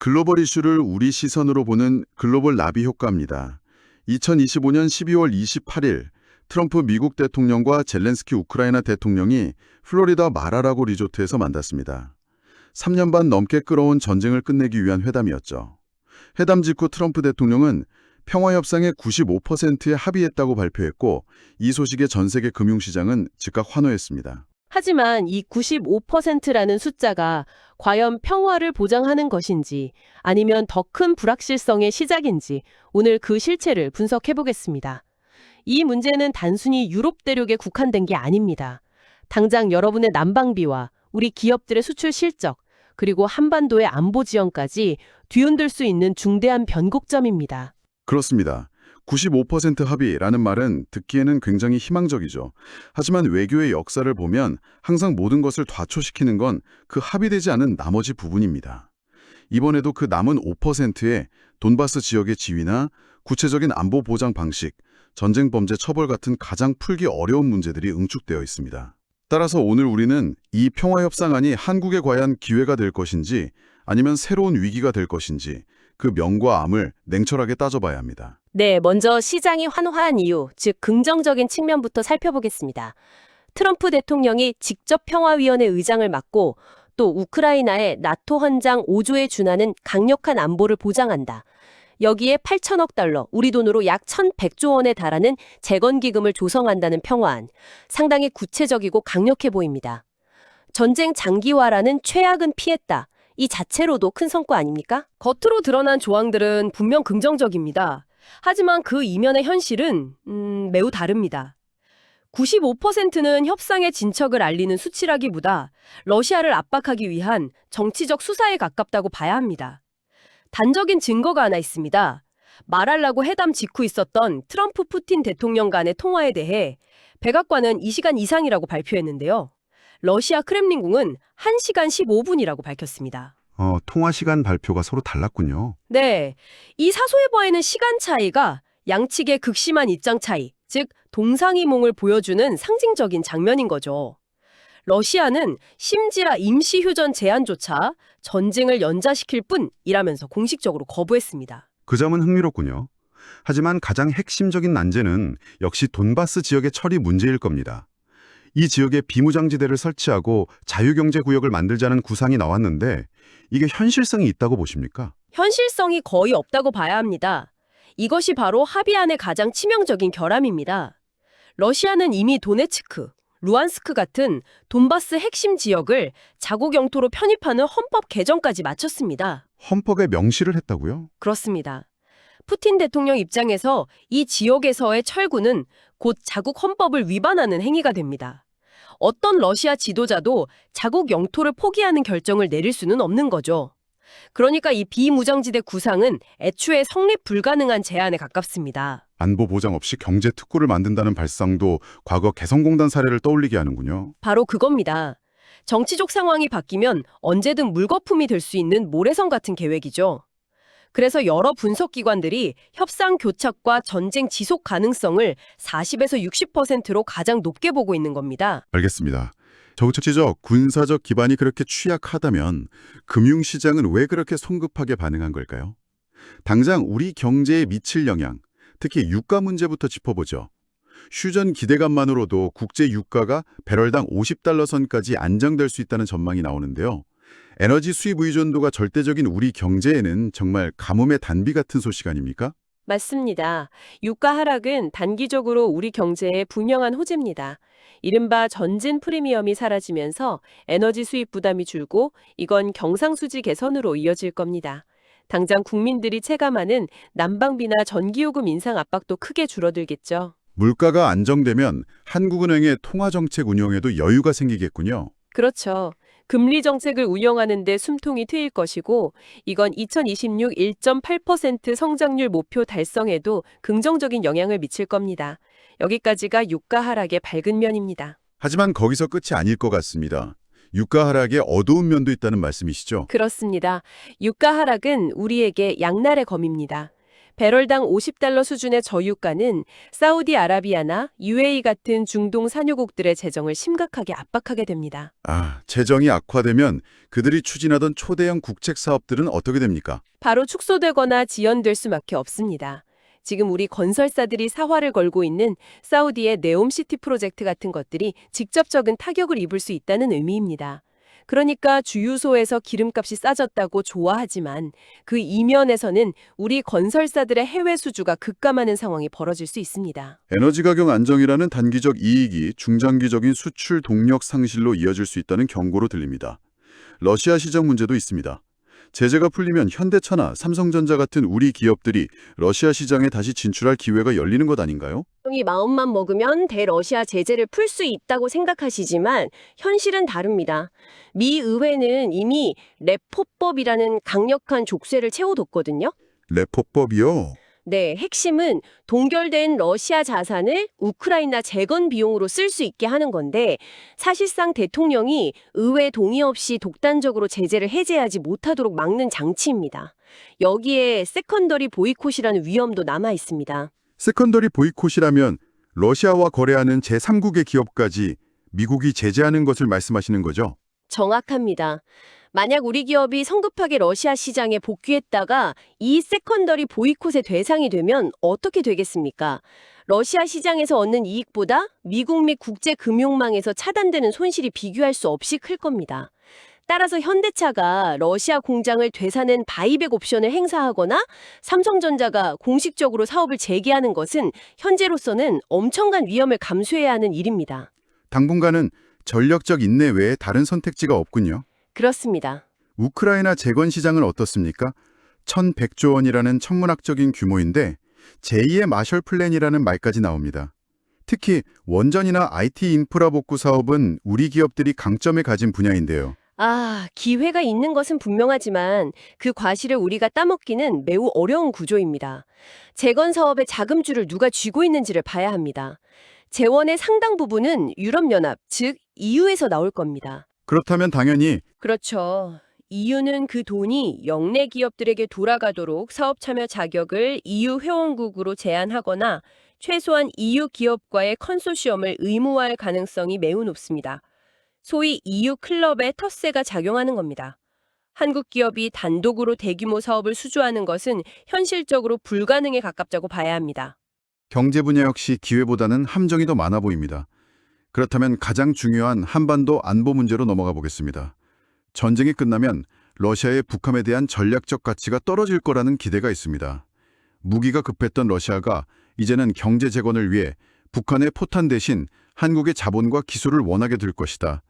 글로벌 이슈를 우리 시선으로 보는 글로벌 나비 효과입니다. 2025년 12월 28일 트럼프 미국 대통령과 젤렌스키 우크라이나 대통령이 플로리다 마라라고 리조트에서 만났습니다. 3년 반 넘게 끌어온 전쟁을 끝내기 위한 회담이었죠. 회담 직후 트럼프 대통령은 평화협상의 95%에 합의했다고 발표했고 이 소식에 전 세계 금융시장은 즉각 환호했습니다. 하지만 이 95%라는 숫자가 과연 평화를 보장하는 것인지 아니면 더 큰 불확실성의 시작인지 오늘 그 실체를 분석해 보겠습니다. 이 문제는 단순히 유럽 대륙에 국한된 게 아닙니다. 당장 여러분의 난방비와 우리 기업들의 수출 실적, 그리고 한반도의 안보 지형까지 뒤흔들 수 있는 중대한 변곡점입니다. 그렇습니다. 95% 합의라는 말은 듣기에는 굉장히 희망적이죠. 하지만 외교의 역사를 보면 항상 모든 것을 좌초시키는 건 그 합의되지 않은 나머지 부분입니다. 이번에도 그 남은 5%에 돈바스 지역의 지위나 구체적인 안보 보장 방식, 전쟁 범죄 처벌 같은 가장 풀기 어려운 문제들이 응축되어 있습니다. 따라서 오늘 우리는 이 평화협상안이 한국에 과연 기회가 될 것인지 아니면 새로운 위기가 될 것인지 그 명과 암을 냉철하게 따져봐야 합니다. 네, 먼저 시장이 환호한 이유, 즉 긍정적인 측면부터 살펴보겠습니다. 트럼프 대통령이 직접 평화위원회 의장을 맡고 또 우크라이나의 나토 헌장 5조에 준하는 강력한 안보를 보장한다. 여기에 8천억 달러, 우리 돈으로 약 1,100조 원에 달하는 재건기금을 조성한다는 평화안. 상당히 구체적이고 강력해 보입니다. 전쟁 장기화라는 최악은 피했다. 이 자체로도 큰 성과 아닙니까? 겉으로 드러난 조항들은 분명 긍정적입니다. 하지만 그 이면의 현실은 음, 매우 다릅니다. 95%는 협상의 진척을 알리는 수치라기보다 러시아를 압박하기 위한 정치적 수사에 가깝다고 봐야 합니다. 단적인 증거가 하나 있습니다. 말하려고 회담 직후 있었던 트럼프 푸틴 대통령 간의 통화에 대해 백악관은 2시간 이상이라고 발표했는데요. 러시아 크렘린궁은 1시간 15분이라고 밝혔습니다. 어, 통화 시간 발표가 서로 달랐군요. 네, 이 사소해 보이는 시간 차이가 양측의 극심한 입장 차이, 즉 동상이몽을 보여주는 상징적인 장면인 거죠. 러시아는 심지어 임시휴전 제안조차 전쟁을 연자시킬 뿐이라면서 공식적으로 거부했습니다. 그 점은 흥미롭군요. 하지만 가장 핵심적인 난제는 역시 돈바스 지역의 처리 문제일 겁니다. 이 지역에 비무장지대를 설치하고 자유경제구역을 만들자는 구상이 나왔는데 이게 현실성이 있다고 보십니까? 현실성이 거의 없다고 봐야 합니다. 이것이 바로 합의안의 가장 치명적인 결함입니다. 러시아는 이미 도네츠크, 루안스크 같은 돈바스 핵심 지역을 자국 영토로 편입하는 헌법 개정까지 마쳤습니다. 헌법에 명시를 했다고요? 그렇습니다. 푸틴 대통령 입장에서 이 지역에서의 철구는 곧 자국 헌법을 위반하는 행위가 됩니다. 어떤 러시아 지도자도 자국 영토를 포기하는 결정을 내릴 수는 없는 거죠. 그러니까 이 비무장지대 구상은 애초에 성립 불가능한 제안에 가깝습니다. 안보 보장 없이 경제 특구를 만든다는 발상도 과거 개성공단 사례를 떠올리게 하는군요. 바로 그겁니다. 정치적 상황이 바뀌면 언제든 물거품이 될 수 있는 모래성 같은 계획이죠. 그래서 여러 분석기관들이 협상 교착과 전쟁 지속 가능성을 40에서 60%로 가장 높게 보고 있는 겁니다. 알겠습니다. 정치적, 군사적 기반이 그렇게 취약하다면 금융시장은 왜 그렇게 성급하게 반응한 걸까요? 당장 우리 경제에 미칠 영향, 특히 유가 문제부터 짚어보죠. 휴전 기대감만으로도 국제 유가가 배럴당 50달러 선까지 안정될 수 있다는 전망이 나오는데요. 에너지 수입 의존도가 절대적인 우리 경제에는 정말 가뭄의 단비 같은 소식 아닙니까? 맞습니다. 유가 하락은 단기적으로 우리 경제에 분명한 호재입니다. 이른바 전진 프리미엄이 사라지면서 에너지 수입 부담이 줄고 이건 경상수지 개선으로 이어질 겁니다. 당장 국민들이 체감하는 난방비나 전기요금 인상 압박도 크게 줄어들겠죠. 물가가 안정되면 한국은행의 통화정책 운용에도 여유가 생기겠군요. 그렇죠. 금리 정책을 운영하는 데 숨통이 트일 것이고 이건 2026 1.8% 성장률 목표 달성에도 긍정적인 영향을 미칠 겁니다. 여기까지가 유가 하락의 밝은 면입니다. 하지만 거기서 끝이 아닐 것 같습니다. 유가 하락에 어두운 면도 있다는 말씀이시죠? 그렇습니다. 유가 하락은 우리에게 양날의 검입니다. 배럴당 50달러 수준의 저유가는 사우디아라비아나 UAE 같은 중동 산유국들의 재정을 심각하게 압박하게 됩니다. 아, 재정이 악화되면 그들이 추진하던 초대형 국책 사업들은 어떻게 됩니까? 바로 축소되거나 지연될 수밖에 없습니다. 지금 우리 건설사들이 사활을 걸고 있는 사우디의 네옴시티 프로젝트 같은 것들이 직접적인 타격을 입을 수 있다는 의미입니다. 그러니까 주유소에서 기름값이 싸졌다고 좋아하지만 그 이면에서는 우리 건설사들의 해외 수주가 급감하는 상황이 벌어질 수 있습니다. 에너지 가격 안정이라는 단기적 이익이 중장기적인 수출 동력 상실로 이어질 수 있다는 경고로 들립니다. 러시아 시장 문제도 있습니다. 제재가 풀리면 현대차나 삼성전자 같은 우리 기업들이 러시아 시장에 다시 진출할 기회가 열리는 것 아닌가요? 이 마음만 먹으면 대러시아 제재를 풀 수 있다고 생각하시지만 현실은 다릅니다. 미 의회는 이미 레포법이라는 강력한 족쇄를 채워뒀거든요. 레포법이요. 네, 핵심은 동결된 러시아 자산을 우크라이나 재건 비용으로 쓸 수 있게 하는 건데 사실상 대통령이 의회 동의 없이 독단적으로 제재를 해제하지 못하도록 막는 장치입니다. 여기에 세컨더리 보이콧이라는 위험도 남아 있습니다. 세컨더리 보이콧이라면 러시아와 거래하는 제3국의 기업까지 미국이 제재하는 것을 말씀하시는 거죠? 정확합니다. 만약 우리 기업이 성급하게 러시아 시장에 복귀했다가 이 세컨더리 보이콧의 대상이 되면 어떻게 되겠습니까? 러시아 시장에서 얻는 이익보다 미국 및 국제 금융망에서 차단되는 손실이 비교할 수 없이 클 겁니다. 따라서 현대차가 러시아 공장을 되사는 바이백 옵션을 행사하거나 삼성전자가 공식적으로 사업을 재개하는 것은 현재로서는 엄청난 위험을 감수해야 하는 일입니다. 당분간은 전력적 인내 외에 다른 선택지가 없군요. 그렇습니다. 우크라이나 재건 시장은 어떻습니까? 1100조 원이라는 천문학적인 규모인데 제2의 마셜 플랜이라는 말까지 나옵니다. 특히 원전이나 IT 인프라 복구 사업은 우리 기업들이 강점에 가진 분야인데요. 아, 기회가 있는 것은 분명하지만 그 과실을 우리가 따먹기는 매우 어려운 구조입니다. 재건 사업의 자금줄을 누가 쥐고 있는지를 봐야 합니다. 재원의 상당 부분은 유럽연합, 즉 EU에서 나올 겁니다. 그렇다면 당연히 그렇죠. EU는 그 돈이 영내 기업들에게 돌아가도록 사업 참여 자격을 EU 회원국으로 제한하거나 최소한 EU 기업과의 컨소시엄을 의무화할 가능성이 매우 높습니다. 소위 EU 클럽의 텃세가 작용하는 겁니다. 한국 기업이 단독으로 대규모 사업을 수주하는 것은 현실적으로 불가능에 가깝다고 봐야 합니다. 경제 분야 역시 기회보다는 함정이 더 많아 보입니다. 그렇다면 가장 중요한 한반도 안보 문제로 넘어가 보겠습니다. 전쟁이 끝나면 러시아의 북함에 대한 전략적 가치가 떨어질 거라는 기대가 있습니다. 무기가 급했던 러시아가 이제는 경제 재건을 위해 북한의 포탄 대신 한국의 자본과 기술을 원하게 될 것이다.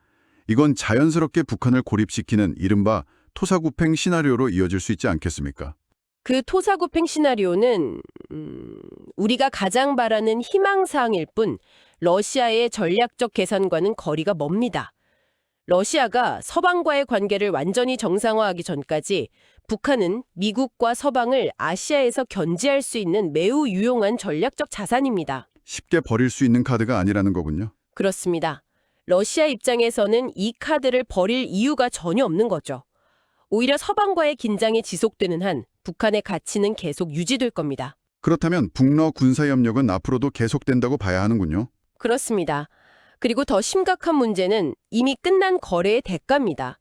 이건 자연스럽게 북한을 고립시키는 이른바 토사구팽 시나리오로 이어질 수 있지 않겠습니까? 그 토사구팽 시나리오는 음, 우리가 가장 바라는 희망사항일 뿐 러시아의 전략적 계산과는 거리가 멉니다. 러시아가 서방과의 관계를 완전히 정상화하기 전까지 북한은 미국과 서방을 아시아에서 견제할 수 있는 매우 유용한 전략적 자산입니다. 쉽게 버릴 수 있는 카드가 아니라는 거군요. 그렇습니다. 러시아 입장에서는 이 카드를 버릴 이유가 전혀 없는 거죠. 오히려 서방과의 긴장이 지속되는 한 북한의 가치는 계속 유지될 겁니다. 그렇다면 북러 군사협력은 앞으로도 계속된다고 봐야 하는군요. 그렇습니다. 그리고 더 심각한 문제는 이미 끝난 거래의 대가입니다.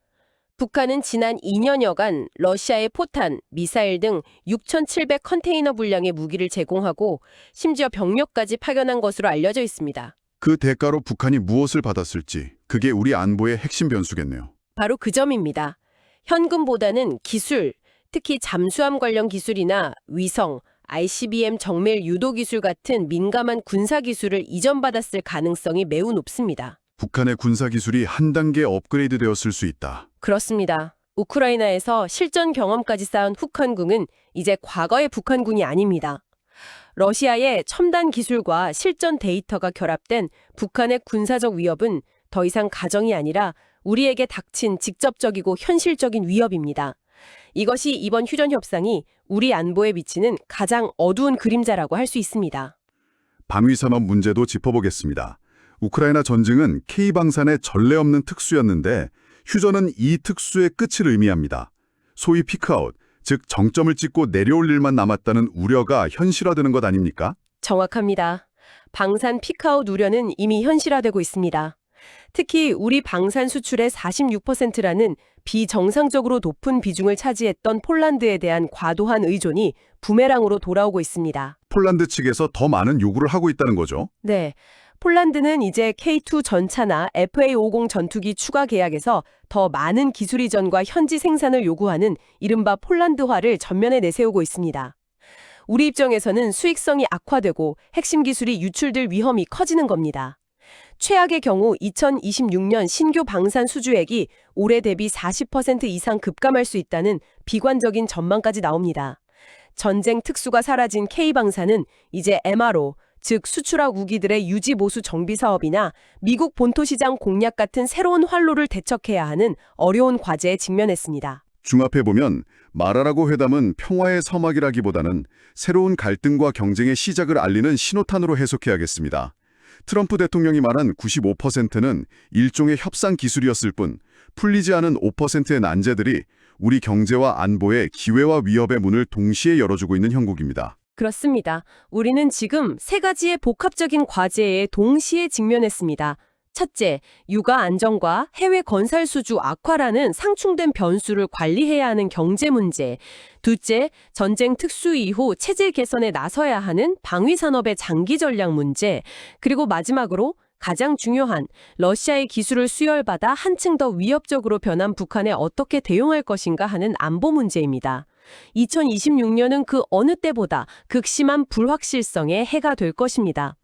북한은 지난 2년여간 러시아의 포탄, 미사일 등 6,700 컨테이너 분량의 무기를 제공하고 심지어 병력까지 파견한 것으로 알려져 있습니다. 그 대가로 북한이 무엇을 받았을지 그게 우리 안보의 핵심 변수겠네요. 바로 그 점입니다. 현금보다는 기술, 특히 잠수함 관련 기술이나 위성, ICBM 정밀 유도 기술 같은 민감한 군사 기술을 이전받았을 가능성이 매우 높습니다. 북한의 군사 기술이 한 단계 업그레이드 되었을 수 있다. 그렇습니다. 우크라이나에서 실전 경험까지 쌓은 북한군은 이제 과거의 북한군이 아닙니다. 러시아의 첨단 기술과 실전 데이터가 결합된 북한의 군사적 위협은 더 이상 가정이 아니라 우리에게 닥친 직접적이고 현실적인 위협입니다. 이것이 이번 휴전 협상이 우리 안보에 비치는 가장 어두운 그림자라고 할 수 있습니다. 방위산업 문제도 짚어보겠습니다. 우크라이나 전쟁은 K방산의 전례 없는 특수였는데 휴전은 이 특수의 끝을 의미합니다. 소위 피크아웃, 즉 정점을 찍고 내려올 일만 남았다는 우려가 현실화되는 것 아닙니까? 정확합니다. 방산 피크아웃 우려는 이미 현실화되고 있습니다. 특히 우리 방산 수출의 46%라는 비정상적으로 높은 비중을 차지했던 폴란드에 대한 과도한 의존이 부메랑으로 돌아오고 있습니다. 폴란드 측에서 더 많은 요구를 하고 있다는 거죠. 네. 폴란드는 이제 K2 전차나 FA50 전투기 추가 계약에서 더 많은 기술 이전과 현지 생산을 요구하는 이른바 폴란드화를 전면에 내세우고 있습니다. 우리 입장에서는 수익성이 악화되고 핵심 기술이 유출될 위험이 커지는 겁니다. 최악의 경우 2026년 신규 방산 수주액이 올해 대비 40% 이상 급감할 수 있다는 비관적인 전망까지 나옵니다. 전쟁 특수가 사라진 K방산은 이제 MRO, 즉 수출학 무기들의 유지 보수 정비 사업이나 미국 본토 시장 공략 같은 새로운 활로를 대척해야 하는 어려운 과제에 직면했습니다. 중합해 보면 마라라고 회담은 평화의 서막이라기보다는 새로운 갈등과 경쟁의 시작을 알리는 신호탄으로 해석해야겠습니다. 트럼프 대통령이 말한 95%는 일종의 협상 기술이었을 뿐 풀리지 않은 5%의 난제들이 우리 경제와 안보의 기회와 위협의 문을 동시에 열어주고 있는 형국입니다. 그렇습니다. 우리는 지금 세 가지의 복합적인 과제에 동시에 직면했습니다. 첫째, 육아 안정과 해외 건설 수주 악화라는 상충된 변수를 관리해야 하는 경제 문제. 둘째, 전쟁 특수 이후 체질 개선에 나서야 하는 방위 산업의 장기 전략 문제. 그리고 마지막으로 가장 중요한 러시아의 기술을 수혈받아 한층 더 위협적으로 변한 북한에 어떻게 대응할 것인가 하는 안보 문제입니다. 2026년은 그 어느 때보다 극심한 불확실성의 해가 될 것입니다.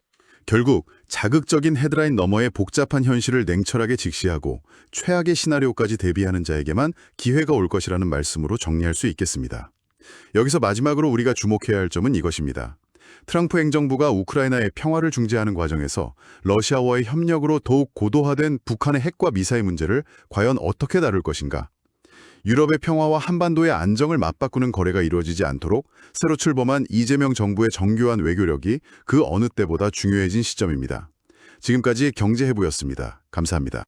결국 자극적인 헤드라인 너머의 복잡한 현실을 냉철하게 직시하고 최악의 시나리오까지 대비하는 자에게만 기회가 올 것이라는 말씀으로 정리할 수 있겠습니다. 여기서 마지막으로 우리가 주목해야 할 점은 이것입니다. 트럼프 행정부가 우크라이나의 평화를 중재하는 과정에서 러시아와의 협력으로 더욱 고도화된 북한의 핵과 미사일 문제를 과연 어떻게 다룰 것인가? 유럽의 평화와 한반도의 안정을 맞바꾸는 거래가 이루어지지 않도록 새로 출범한 이재명 정부의 정교한 외교력이 그 어느 때보다 중요해진 시점입니다. 지금까지 경제해부였습니다. 감사합니다.